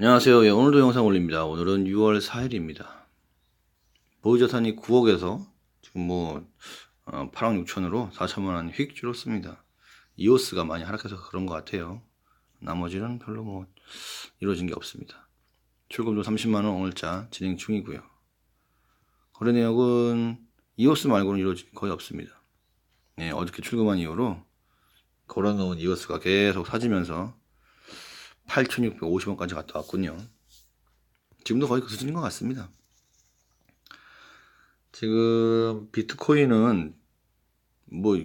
안녕하세요. 예, 오늘도 영상 올립니다. 오늘은 6월 4일입니다. 보유자산이 9억에서 지금 뭐 어, 8억 6천으로 4천만 원이 휙 줄었습니다. 이오스가 많이 하락해서 그런 것 같아요. 나머지는 별로 뭐 이루어진 게 없습니다. 출금도 30만 원 오늘자 진행 중이고요. 거래 내역은 이오스 말고는 이루어진 게 거의 없습니다. 네, 어저께 출금한 이후로 걸어놓은 이오스가 계속 사지면서 8,650원까지 갔다 왔군요. 지금도 거의 그 수준인 것 같습니다. 지금 비트코인은 뭐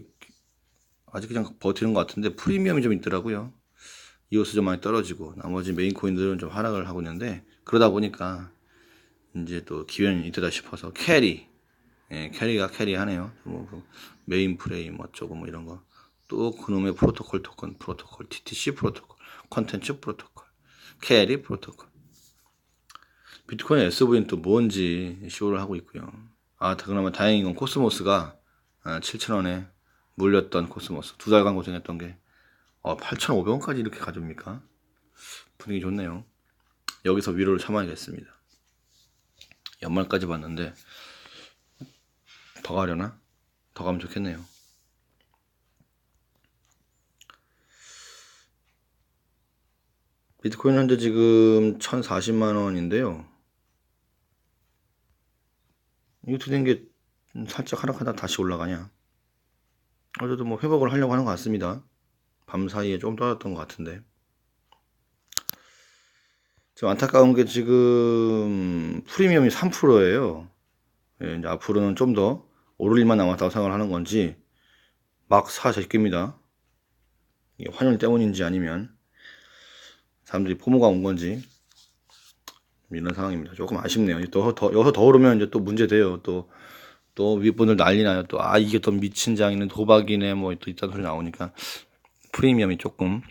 아직 그냥 버티는 것 같은데 프리미엄이 좀 있더라고요. 이오스 좀 많이 떨어지고 나머지 메인 코인들은 좀 하락을 하고 있는데 그러다 보니까 이제 또 기회는 이때다 싶어서 캐리 예, 캐리가 캐리하네요. 뭐그 메인 프레임 어쩌고 뭐 이런 거. 또 그놈의 프로토콜 토큰 프로토콜 TTC 프로토콜 컨텐츠 프로토콜 캐리 프로토콜 비트코인 SV는 또 뭔지 쇼를 하고 있고요. 아 그나마 다행인 건 코스모스가 7,000원에 물렸던 코스모스 두 달간 고생했던 게 어, 8,500원까지 이렇게 가져옵니까? 분위기 좋네요. 여기서 위로를 참아야겠습니다. 연말까지 봤는데 더 가려나? 더 가면 좋겠네요. 비트코인 현재 지금 1040만 원인데요. 이거 된게 살짝 하락하다 다시 올라가냐? 어제도 뭐 회복을 하려고 하는 것 같습니다. 밤 사이에 좀 떨어졌던 것 같은데. 지금 안타까운 게 지금 프리미엄이 3%예요. 예, 이제 앞으로는 좀 더 오를 일만 남았다고 생각을 하는 건지 막. 이게 환율 때문인지 아니면 사람들이 포모가 온 건지 이런 상황입니다. 조금 아쉽네요. 또, 더, 여기서 더 오르면 이제 또 문제 돼요. 또, 또 윗분들 난리 나요. 또, 아, 이게 또 미친 장이네, 도박이네, 뭐 또 이딴 소리 나오니까 프리미엄이 조금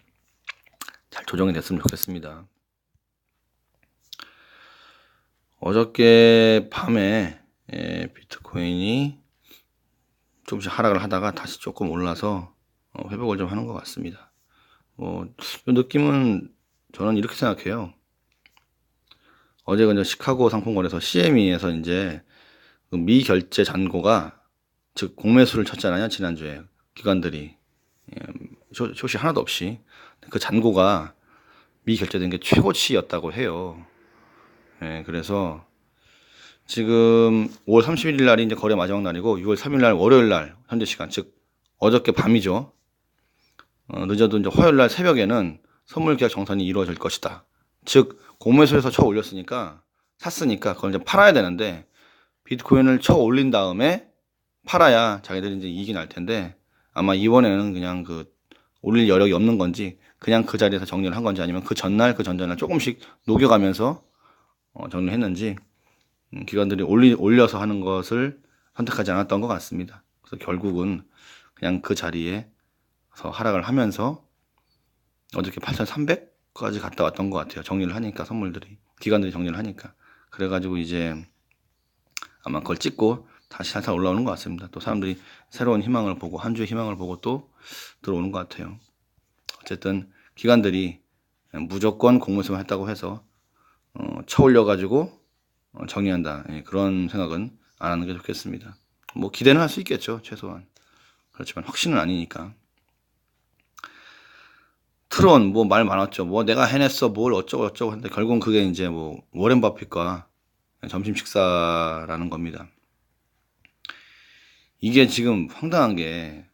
잘 조정이 됐으면 좋겠습니다. 어저께 밤에 예, 비트코인이 조금씩 하락을 하다가 다시 조금 올라서 어, 회복을 좀 하는 것 같습니다. 뭐, 이 느낌은 저는 이렇게 생각해요. 어제 그 이제 시카고 상품권에서 CME에서 이제 그 미결제 잔고가 즉 공매수를 쳤잖아요 지난주에 기관들이 예, 쇼- 쇼시 하나도 없이 그 잔고가 미결제된 게 최고치였다고 해요. 예, 그래서 지금 5월 31일 날이 이제 거래 마지막 날이고 6월 3일 날 월요일 날 현재 시간 즉 어저께 밤이죠. 어, 늦어도 이제 화요일 날 새벽에는 선물 계약 정산이 이루어질 것이다. 즉 공매수에서 쳐 올렸으니까 샀으니까 그걸 이제 팔아야 되는데 비트코인을 쳐 올린 다음에 팔아야 자기들이 이제 이익이 날 텐데 아마 이번에는 그냥 그 올릴 여력이 없는 건지 그냥 그 자리에서 정리를 한 건지 아니면 그 전날 그 전전날 조금씩 녹여가면서 어, 정리를 했는지 음, 기관들이 올리, 올려서 하는 것을 선택하지 않았던 것 같습니다. 그래서 결국은 그냥 그 자리에서 하락을 하면서 어저께 8,300까지 갔다 왔던 것 같아요. 정리를 하니까 선물들이 기관들이 정리를 하니까 그래가지고 이제 아마 그걸 찍고 다시 살살 올라오는 것 같습니다. 또 사람들이 새로운 희망을 보고 한 주의 희망을 보고 또 들어오는 것 같아요. 어쨌든 기관들이 무조건 공모수만 했다고 해서 어, 쳐올려가지고 어, 정리한다 예, 그런 생각은 안 하는 게 좋겠습니다. 뭐 기대는 할 수 있겠죠 최소한 그렇지만 확신은 아니니까. 트론 뭐 말 많았죠. 뭐 내가 해냈어 뭘 어쩌고 저쩌고 했는데 결국은 그게 이제 뭐 워렌 버핏과 점심 식사라는 겁니다. 이게 지금 황당한 게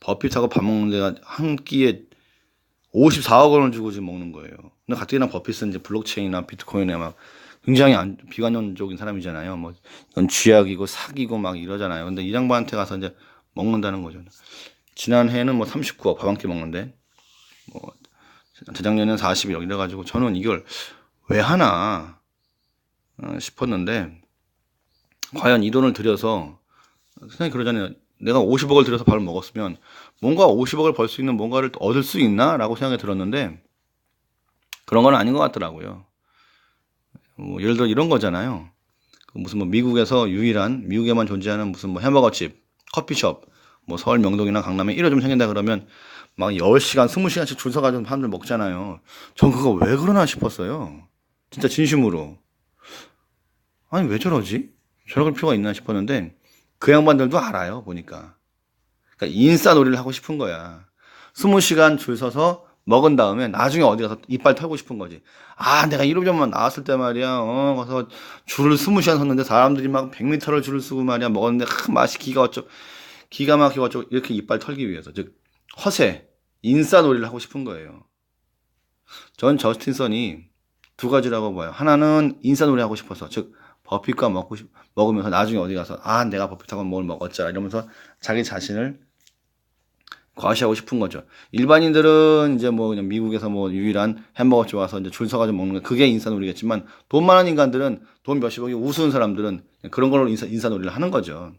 버핏하고 밥 먹는 데가 한 끼에 54억 원을 주고 지금 먹는 거예요. 근데 가뜩이나 버핏은 이제 블록체인이나 비트코인에 막 굉장히 안, 비관론적인 사람이잖아요. 뭐 쥐약이고 사기고 막 이러잖아요. 근데 이 양반한테 가서 이제 먹는다는 거죠. 지난해에는 뭐 39억 밥 한 끼 먹는데 뭐 재작년에는 40억 이래가지고 저는 이걸 왜 하나 어, 싶었는데 과연 이 돈을 들여서 생각이 그러잖아요. 내가 50억을 들여서 밥을 먹었으면 뭔가 50억을 벌 수 있는 뭔가를 또 얻을 수 있나라고 생각이 들었는데 그런 건 아닌 것 같더라고요. 뭐 예를 들어 이런 거잖아요. 그 무슨 뭐 미국에서 유일한 미국에만 존재하는 무슨 뭐 햄버거집, 커피숍, 뭐 서울 명동이나 강남에 1호점 생긴다 그러면 막 10시간, 20시간씩 줄 서가지고 사람들 먹잖아요. 전 그거 왜 그러나 싶었어요. 진짜 진심으로. 아니, 왜 저러지? 저럴 필요가 있나 싶었는데, 그 양반들도 알아요, 보니까. 그러니까 인싸 놀이를 하고 싶은 거야. 20시간 줄 서서 먹은 다음에 나중에 어디 가서 이빨 털고 싶은 거지. 아, 내가 1호 전만 나왔을 때 말이야. 어, 가서 줄을 20시간 섰는데 사람들이 막 100m를 줄을 쓰고 말이야. 먹었는데 아, 맛이 기가 어쩌 기가 막히고 어쩌고 이렇게 이빨 털기 위해서. 즉 허세, 인싸 놀이를 하고 싶은 거예요. 전 저스틴 선이 두 가지라고 봐요. 하나는 인싸 놀이 하고 싶어서 즉 버핏과 먹고 싶, 먹으면서 나중에 어디 가서 아 내가 버핏하고 뭘 먹었자 이러면서 자기 자신을 과시하고 싶은 거죠. 일반인들은 이제 뭐 그냥 미국에서 뭐 유일한 햄버거 집 와서 이제 줄 서가지고 먹는 거 그게 인싸놀이겠지만 돈 많은 인간들은 돈 몇십억이 우스운 사람들은 그런 걸로 인싸, 인싸놀이를 하는 거죠.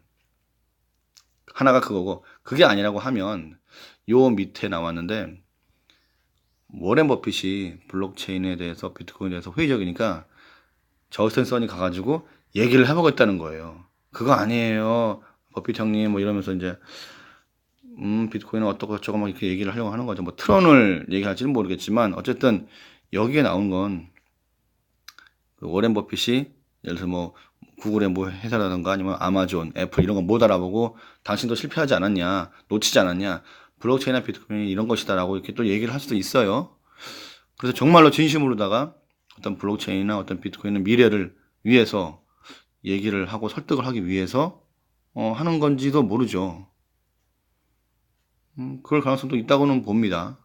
하나가 그거고 그게 아니라고 하면 요 밑에 나왔는데 워렌 버핏이 블록체인에 대해서 비트코인에 대해서 회의적이니까 저스틴 선이 가가지고 얘기를 해보겠다는 거예요. 그거 아니에요. 버핏 형님 뭐 이러면서 이제 음, 비트코인은 어떻고 저쩌고 막 이렇게 얘기를 하려고 하는 거죠. 뭐 트론을 얘기할지는 모르겠지만 어쨌든 여기에 나온 건그 워렌 버핏이 예를 들어서 뭐 구글의 뭐 회사라든가 아니면 아마존, 애플 이런 거 못 알아보고 당신도 실패하지 않았냐, 놓치지 않았냐, 블록체인이나 비트코인이 이런 것이다라고 이렇게 또 얘기를 할 수도 있어요. 그래서 정말로 진심으로다가 어떤 블록체인이나 어떤 비트코인의 미래를 위해서 얘기를 하고 설득을 하기 위해서 어, 하는 건지도 모르죠. 음, 그럴 가능성도 있다고는 봅니다.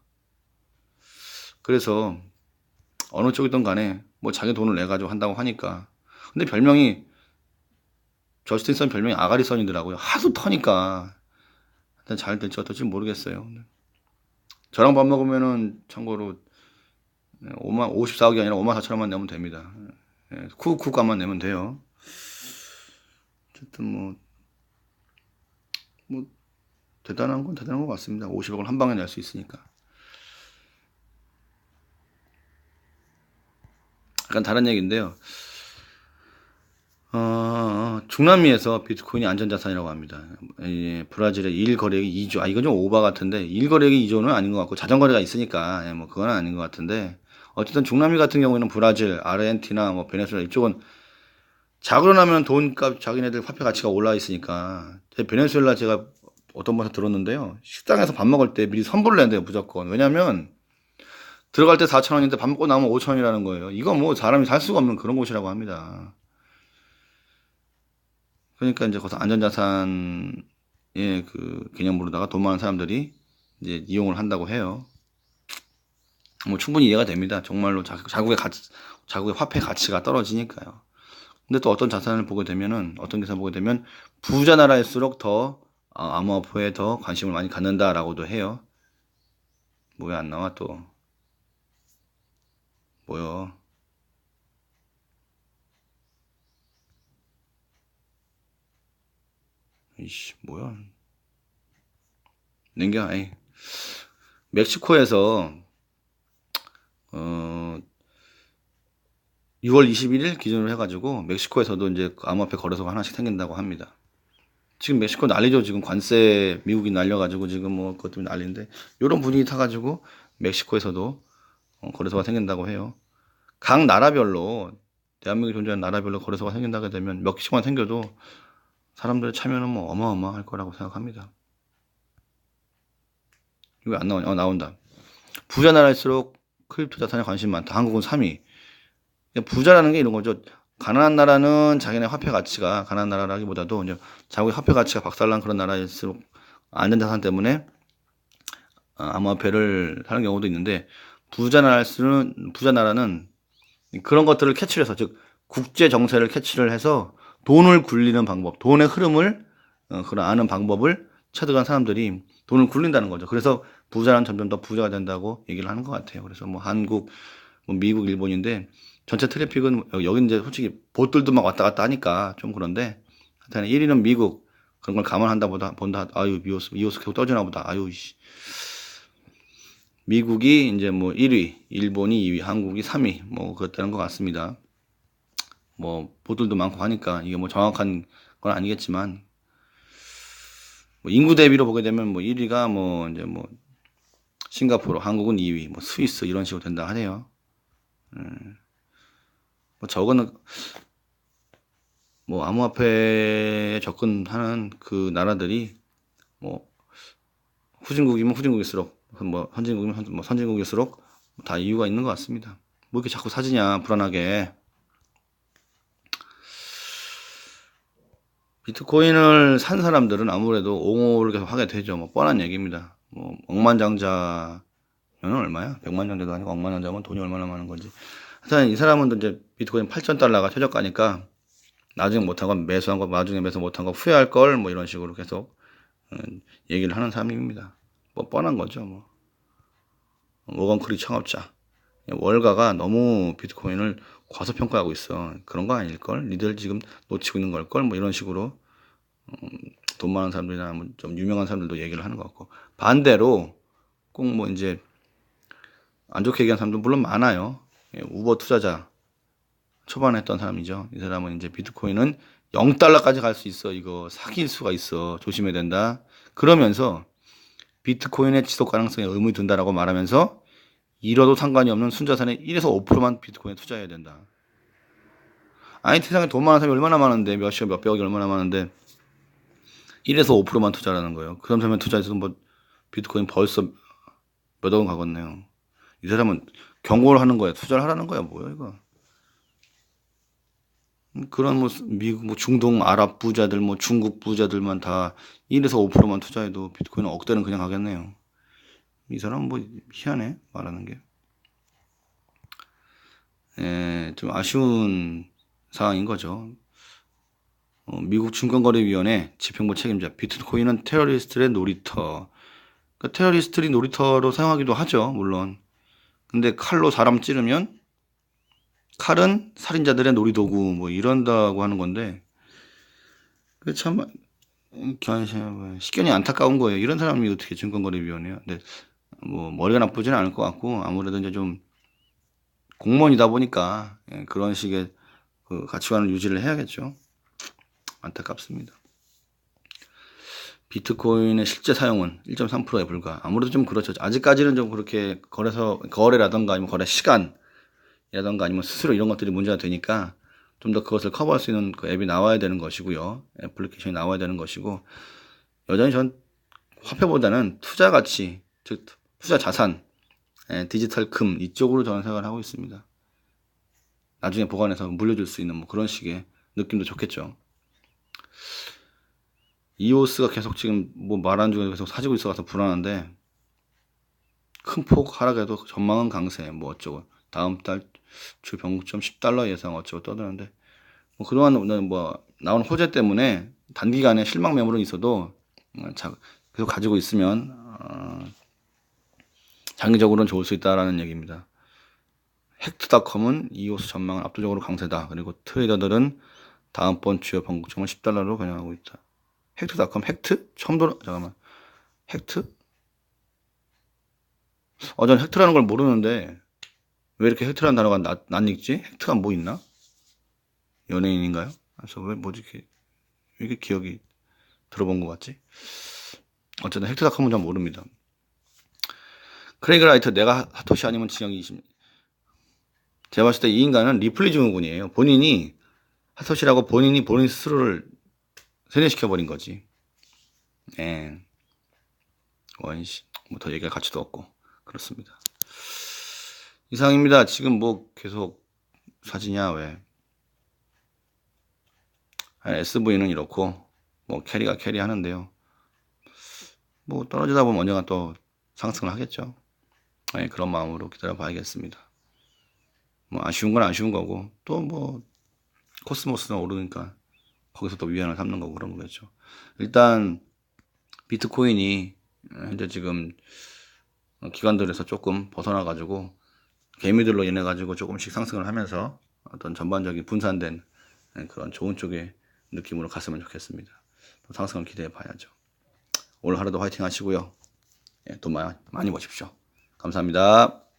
그래서 어느 쪽이든 간에 뭐 자기 돈을 내 가지고 한다고 하니까 근데 별명이 저스틴 선 별명이 아가리 선이더라고요. 하도 터니까 일단 잘 될지 어떨지 모르겠어요. 저랑 밥 먹으면은 참고로 5만 54억이 아니라 5만 4천 원만 내면 됩니다. 쿠쿠 값만 내면 돼요. 어쨌든 뭐, 뭐, 대단한 건 대단한 것 같습니다. 50억을 한 방에 낼 수 있으니까. 약간 다른 얘기인데요. 어, 중남미에서 비트코인이 안전자산이라고 합니다. 예, 브라질의 일 거래액이 2조, 아, 이건 좀 오바 같은데, 일 거래액이 2조는 아닌 것 같고, 자전거래가 있으니까, 예, 뭐, 그건 아닌 것 같은데, 어쨌든 중남미 같은 경우에는 브라질, 아르헨티나, 뭐, 베네수엘라 이쪽은 자고 나면 돈값, 자기네들 화폐 가치가 올라 있으니까, 베네수엘라 제가 어떤 분한테 들었는데요. 식당에서 밥 먹을 때 미리 선불을 낸대요, 무조건. 왜냐면, 들어갈 때 4천원인데 밥 먹고 나오면 5천원이라는 거예요. 이건 뭐 사람이 살 수가 없는 그런 곳이라고 합니다. 그러니까 이제 거기서 안전자산의 그 개념으로다가 돈 많은 사람들이 이제 이용을 한다고 해요. 뭐 충분히 이해가 됩니다. 정말로 자 국의 가치, 자국의 화폐 가치가 떨어지니까요. 근데 또 어떤 자산을 보게 되면은 어떤 기사 보게 되면 부자 나라일수록 더 어, 암호화폐에 더 관심을 많이 갖는다라고도 해요. 뭐야 안 나와 또 뭐요? 이씨 뭐야? 냉겨 아이 멕시코에서 어 6월 21일 기준으로 해가지고 멕시코에서도 이제 암호화폐 거래소가 하나씩 생긴다고 합니다. 지금 멕시코 난리죠. 지금 관세 미국이 날려가지고 지금 뭐 그것 때문에 난리인데 이런 분위기 타가지고 멕시코에서도 어, 거래소가 생긴다고 해요. 각 나라별로 대한민국이 존재하는 나라별로 거래소가 생긴다게 되면 몇 개씩만 생겨도 사람들의 참여는 뭐 어마어마할 거라고 생각합니다. 이거 안 나오냐? 어, 나온다. 부자 나라일수록 크립토 자산에 관심이 많다. 한국은 3위. 부자라는 게 이런 거죠. 가난한 나라는 자기네 화폐 가치가 가난한 나라라기보다도 이제 자국의 화폐 가치가 박살난 그런 나라일수록 안전 자산 때문에 어, 암호화폐를 하는 경우도 있는데 부자 나라일수록 부자 나라는 그런 것들을 캐치를 해서 즉 국제 정세를 캐치를 해서 돈을 굴리는 방법, 돈의 흐름을 어, 그런 아는 방법을 체득한 사람들이 돈을 굴린다는 거죠. 그래서 부자는 점점 더 부자가 된다고 얘기를 하는 것 같아요. 그래서 뭐 한국, 뭐 미국, 일본인데 전체 트래픽은 여기 이제 솔직히 보들도 막 왔다 갔다 하니까 좀 그런데 하여튼 1위는 미국 그런 걸 감안한다 보다 본다 아유 미오스 미오스 계속 떠주나 보다 아유 씨 미국이 이제 뭐 1위 일본이 2위 한국이 3위 뭐 그렇다는 것 같습니다 뭐 보들도 많고 하니까 이게 뭐 정확한 건 아니겠지만 뭐 인구 대비로 보게 되면 뭐 1위가 뭐 이제 뭐 싱가포르, 한국은 2위, 뭐 스위스 이런 식으로 된다 하네요. 음, 뭐 저거는 뭐 암호화폐에 접근하는 그 나라들이 뭐 후진국이면 후진국일수록 뭐 선진국이면 선- 뭐 선진국일수록 다 이유가 있는 것 같습니다. 뭐 이렇게 자꾸 사지냐 불안하게. 비트코인을 산 사람들은 아무래도 옹호를 계속 하게 되죠. 뭐 뻔한 얘기입니다. 뭐 억만장자면 얼마야? 백만장자도 아니고 억만장자면 돈이 얼마나 많은 건지. 하여튼 이 사람은 이제 비트코인 8천 달러가 최저가니까 나중에 못한 건 매수한 거 나중에 매수 못한 거 후회할 걸 뭐 이런 식으로 계속 음, 얘기를 하는 사람입니다. 뭐 뻔한 거죠. 뭐 워건크리 창업자 월가가 너무 비트코인을 과소평가하고 있어. 그런 거 아닐 걸? 니들 지금 놓치고 있는 걸 걸? 뭐 이런 식으로 음, 돈 많은 사람들이나 뭐좀 유명한 사람들도 얘기를 하는 것 같고 반대로 꼭 뭐 이제 안 좋게 얘기하는 사람도 물론 많아요. 예, 우버 투자자 초반에 했던 사람이죠. 이 사람은 이제 비트코인은 0달러까지 갈 수 있어. 이거 사귈 수가 있어. 조심해야 된다. 그러면서 비트코인의 지속 가능성에 의문이 든다라고 말하면서 잃어도 상관이 없는 순자산의 1에서 5%만 비트코인에 투자해야 된다. 아니 세상에 돈 많은 사람이 얼마나 많은데 몇십 몇백억이 얼마나 많은데 1에서 5%만 투자라는 거예요. 그 사람이 투자해서 뭐 비트코인 벌써 몇 억은 가겠네요. 이 사람은 경고를 하는 거야. 투자를 하라는 거야. 뭐야 이거. 음, 그런 뭐 미국 뭐 중동 아랍 부자들 뭐 중국 부자들만 다 1에서 5%만 투자해도 비트코인은 억대는 그냥 가겠네요. 이 사람 뭐 희한해 말하는 게. 예, 좀 아쉬운 상황인 거죠. 어, 미국 증권거래위원회 집행부 책임자 비트코인은 테러리스트의 놀이터. 그러니까 테러리스트들이 놀이터로 사용하기도 하죠, 물론. 근데 칼로 사람 찌르면 칼은 살인자들의 놀이도구 뭐 이런다고 하는 건데 그참 식견이 안타까운 거예요. 이런 사람이 어떻게 증권거래위원회야? 근데 뭐 머리가 나쁘지는 않을 것 같고 아무래도 이제 좀 공무원이다 보니까 예, 그런 식의 그 가치관을 유지를 해야겠죠. 안타깝습니다. 비트코인의 실제 사용은 1.3%에 불과. 아무래도 좀 그렇죠. 아직까지는 좀 그렇게 거래서 거래라던가 아니면 거래 시간이라던가 아니면 수수료 이런 것들이 문제가 되니까 좀 더 그것을 커버할 수 있는 그 앱이 나와야 되는 것이고요. 애플리케이션이 나와야 되는 것이고 여전히 전 화폐보다는 투자 가치, 즉 투자 자산, 예, 디지털 금 이쪽으로 저는 생각을 하고 있습니다. 나중에 보관해서 물려줄 수 있는 뭐 그런 식의 느낌도 좋겠죠. 이오스가 계속 지금 뭐 말하는 중에 계속 사지고 있어서 불안한데 큰 폭 하락에도 전망은 강세 뭐 어쩌고 다음 달 주 변곡점 10달러 예상 어쩌고 떠드는데 뭐 그동안 뭐 나온 호재 때문에 단기간에 실망 매물은 있어도 어, 자, 계속 가지고 있으면 어, 장기적으로는 좋을 수 있다라는 얘기입니다. 헥트닷컴은 이오스 전망은 압도적으로 강세다. 그리고 트레이더들은 다음번 주요 변곡점을 10달러로 겨냥하고 있다. 헥트닷컴 헥트? 처음 들어 잠깐만 헥트? 어, 전 헥트라는 걸 모르는데 왜 이렇게 헥트라는 단어가 낯, 낯익지? 헥트가 뭐 있나? 연예인인가요? 그래서 왜 뭐지 이렇게 왜 이렇게 기억이 들어본 것 같지? 어쨌든 헥트닷컴은 잘 모릅니다. 크레이그 라이터 내가 사토시 아니면 징역 20. 제가 봤을 때 이 인간은 리플리 증후군이에요. 본인이 사토시라고 본인이 본인 스스로를 세뇌시켜버린 거지. 예. 원시, 뭐더 얘기할 가치도 없고, 그렇습니다. 이상입니다. 지금 뭐 계속 사지냐, 왜. 아, SV는 이렇고, 뭐 캐리가 캐리 하는데요. 뭐 떨어지다 보면 언젠가 또 상승을 하겠죠. 예, 그런 마음으로 기다려 봐야겠습니다. 뭐 아쉬운 건 아쉬운 거고, 또 뭐 코스모스는 오르니까 거기서 또 위안을 삼는 거고 그런 거겠죠. 일단 비트코인이 현재 지금 기관들에서 조금 벗어나 가지고 개미들로 인해 가지고 조금씩 상승을 하면서 어떤 전반적인 분산된 그런 좋은 쪽의 느낌으로 갔으면 좋겠습니다. 또 상승을 기대해 봐야죠. 오늘 하루도 화이팅 하시고요. 예, 돈 많이, 많이 버십시오. 감사합니다.